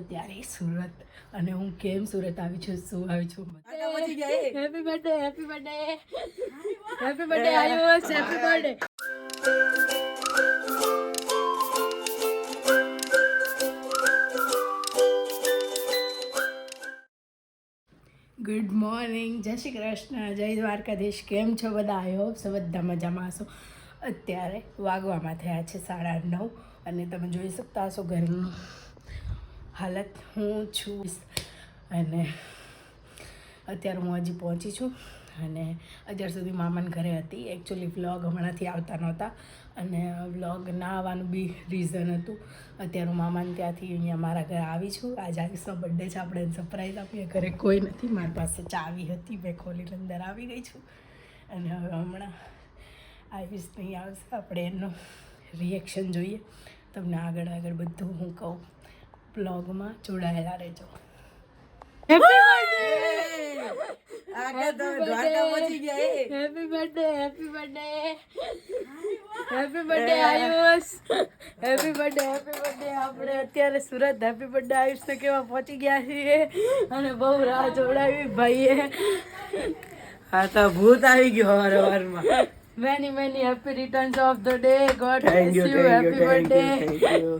ત્યારે સુરત અને હું કેમ સુરત આવી છું શું આવી છું happy birthday happy birthday happy birthday Ayush happy birthday good morning જય શ્રી કૃષ્ણ જય દ્વારકાધીશ. કેમ છો બધા? આઈ હોપ સો બધા મજામાં હશો. અત્યારે વાગવામાં થયા છે સાડા નવ અને તમે જોઈ શકતા હશો ઘરની હાલત હું છું. અને અત્યારે હું હજી પહોંચી છું. અને અત્યાર સુધી મામાને ઘરે હતી. એકચ્યુઅલી વ્લોગ હમણાંથી આવતા નહોતા. અને વ્લોગ ના આવવાનું બી રીઝન હતું. અત્યારે હું મામાને ત્યાંથી અહીંયા મારા ઘરે આવી છું. આજે આયુષનો બર્થડે છે. આપણે સરપ્રાઈઝ આપીએ. ઘરે કોઈ નથી. મારી પાસે ચાવી હતી. મેં ખોલીને અંદર આવી ગઈ છું. અને હવે હમણાં આયુષ નહીં આવશે. આપણે એનું રિએક્શન જોઈએ. તમને આગળ આગળ બધું હું કહું. બ્લોગમાં જોડાયેલા રહેજો. Happy birthday happy birthday happy birthday Ayush! Happy birthday happy birthday આપણે અત્યારે સુરત હેપી બર્થડે આયુષને કેવા પહોંચી ગયા છીએ. અને બહુ રાહ જોડાવી ભાઈએ. હા તો ભૂત આવી ગયો હવાર હવારમાં many many happy returns of the day. God bless you you birthday thank you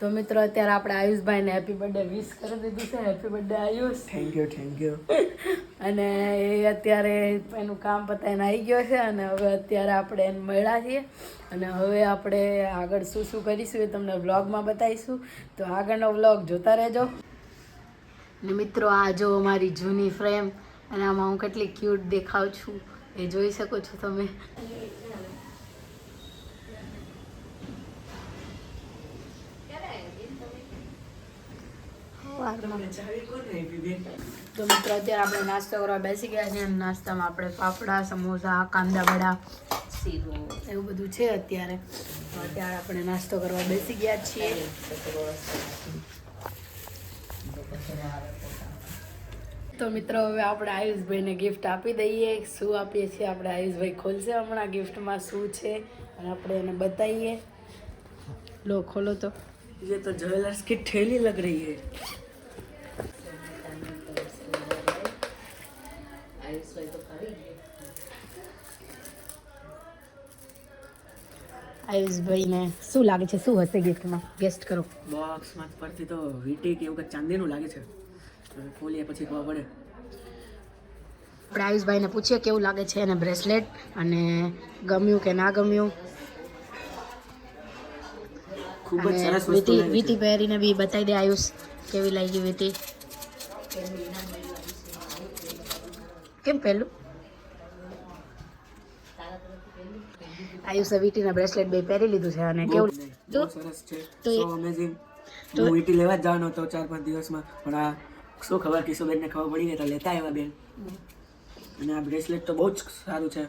તો મિત્રો અત્યારે આપણે આયુષભાઈને હેપી બર્થડે વિશ કરી દીધું છે. Happy birthday Ayush. Thank you thank you અને એ અત્યારે એનું કામ પતાવીને આવી ગયો છે અને હવે અત્યારે આપણે એને મળ્યા છીએ. અને હવે આપણે આગળ શું શું કરીશું એ તમને વ્લોગમાં બતાવીશું. તો આગળનો વ્લોગ જોતા રહેજો. ને મિત્રો આ જો મારી જૂની ફ્રેમ અને આમાં હું કેટલી ક્યુટ દેખાઉં છું. એ જોઈ શકો છો તમે. તો મિત્રો અત્યારે આપણે નાસ્તો કરવા બેસી ગયા છીએ નાસ્તામાં આપણે પાપડા સમોસા કાંદા વડા શીરો એવું બધું છે અત્યારે. અત્યારે આપણે નાસ્તો કરવા બેસી ગયા છીએ. તો મિત્રો હવે આપણે આયુષભાઈને ગિફ્ટ આપી દઈએ શું આપીએ છીએ આપણે આયુષભાઈ ખોલશે હમણાં ગિફ્ટમાં શું છે અને આપણે એને બતાવીએ લો ખોલો તો ये तो ज्वेलर्स की ठेली लग रही है આયુષભાઈને શું લાગે છે શું હશે ગિફ્ટમાં ગેસ્ટ કરો બોક્સ માં પરથી તો વીટી કે એવું કંઈક ચાંદીનું લાગે છે હવે ખોલીએ પછી ખબર પડે. આપણે આયુષભાઈને પૂછીએ કેવું લાગે છે એને બ્રેસલેટ અને ગમ્યું કે ના ગમ્યું. ખૂબ જ સરસ વીટી છે. પહેરીને બી બતાવી દે આયુષ કેવી લાગી વીટી કેમ પહેલું આયુષ વીટીના બ્રેસલેટ બે પહેરી લીધું છે અને કેવું સરસ છે. તો અમેઝિંગ તો- વીટી લેવા જ જવાનો હતો ચાર પાંચ દિવસમાં પણ આ શું ખબર કિશોરબેનને ખબર પડી ગઈ તો લેતા આવ્યા બેન. અને આ બ્રેસલેટ તો બહુ જ સારું છે.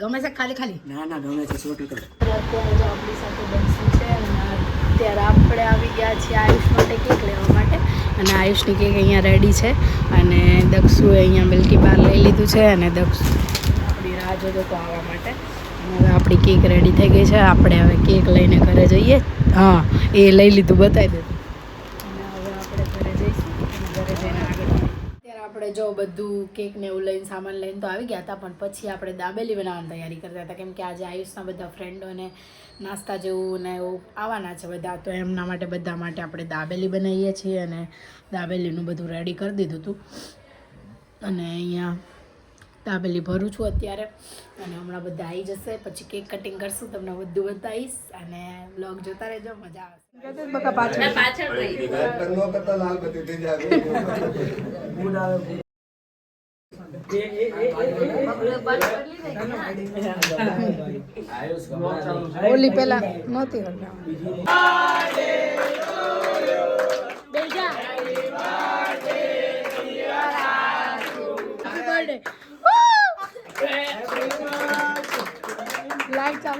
ગમે છે ખાલી ખાલી? ના ના ગમે છે સો ટકા અત્યારે જો આપણી સાથે દક્ષુ છે અત્યારે આપણે આવી ગયા છીએ આયુષ માટે કેક લેવા માટે. અને આયુષની કેક અહીંયા રેડી છે. અને દક્ષુએ અહીંયા મિલ્કી બાર લઈ લીધું છે અને દક્ષુ આપણી રાહ જોતો તો આવવા માટે. હવે આપણી કેક રેડી થઈ ગઈ છે. આપણે હવે કેક લઈને ઘરે જઈએ. હા એ લઈ લીધું બતાવી દીધું અને હવે આપણે ઘરે જઈશું અને ઘરે જઈને આગળ અત્યારે આપણે જો બધું કેક ને એવું લઈને સામાન લઈને તો આવી ગયા હતા, પણ પછી આપણે દાબેલી બનાવવાની તૈયારી કરતા હતા. કેમ કે આજે આયુષના બધા ફ્રેન્ડોને નાસ્તા જેવું ને એવું આવવાના છે બધા, તો એમના માટે બધા માટે આપણે દાબેલી બનાવીએ છીએ અને દાબેલીનું બધું રેડી કરી દીધું હતું. અને અહીંયા દાબેલી ભરું છું અત્યારે. અને હમણાં બધા આવી જશે પછી કેક કટિંગ કરશું તમને બધું બતાવીશ. અને બ્લોગ જોતા રહેજો મજા આવશે ઓલી પેલા નહોતી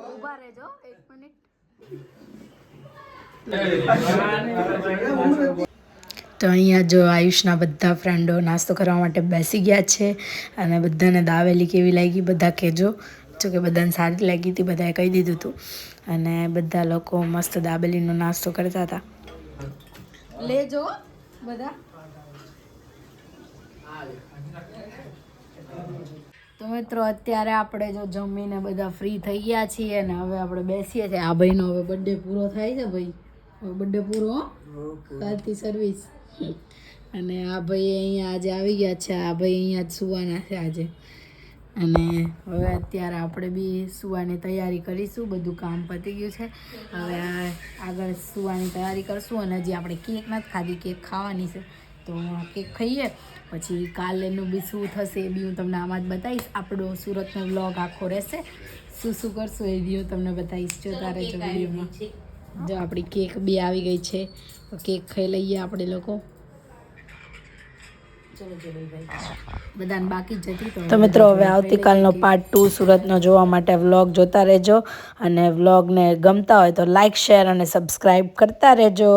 ઊભા રહેજો એક મિનિટ. તો અહીંયા જો આયુષના બધા ફ્રેન્ડો નાસ્તો કરવા માટે બેસી ગયા છે અને બધાને દાવેલી કેવી લાગી બધા કહેજો. જો કે બધાને સારી લાગી હતી બધાએ કહી દીધું હતું. અને બધા લોકો મસ્ત દાબેલીનો નાસ્તો કરતા હતા. લેજો બધા. તો મિત્રો અત્યારે આપણે જો જમીને બધા ફ્રી થઈ ગયા છીએ અને હવે આપણે બેસીએ છીએ. આ ભાઈનો હવે બર્થડે પૂરો થાય છે ભાઈ? બર્થડે પૂરો કાલથી સર્વિસ અને આ ભાઈ અહીંયા આજે આવી ગયા છે આ ભાઈ અહીંયા જ સુવાના છે આજે. અને હવે અત્યારે આપણે બી સુવાની તૈયારી કરીશું બધું કામ પતી ગયું છે. હવે આ આગળ સુવાની તૈયારી કરશું અને હજી આપણે કેક નથી ખાધી કેક ખાવાની છે. તો કેક ખાઈએ પછી કાલેનું બી શું થશે એ બી હું તમને આમાં જ બતાવીશ. આપણો સુરતનો વ્લોગ આખો રહેશે. શું શું કરશું એ બી હું તમને બતાવીશ જોતા રહેજો વિડીયોમાં. જો આપણી કેક બી આવી ગઈ છે તો કેક ખાઈ લઈએ આપણે લોકો. તો મિત્રો હવે આવતીકાલનો પાર્ટ ટુ સુરતનો જોવા માટે વ્લોગ જોતા રહેજો અને વ્લોગને ગમતા હોય તો લાઇક શેર અને સબસ્ક્રાઈબ કરતા રહેજો.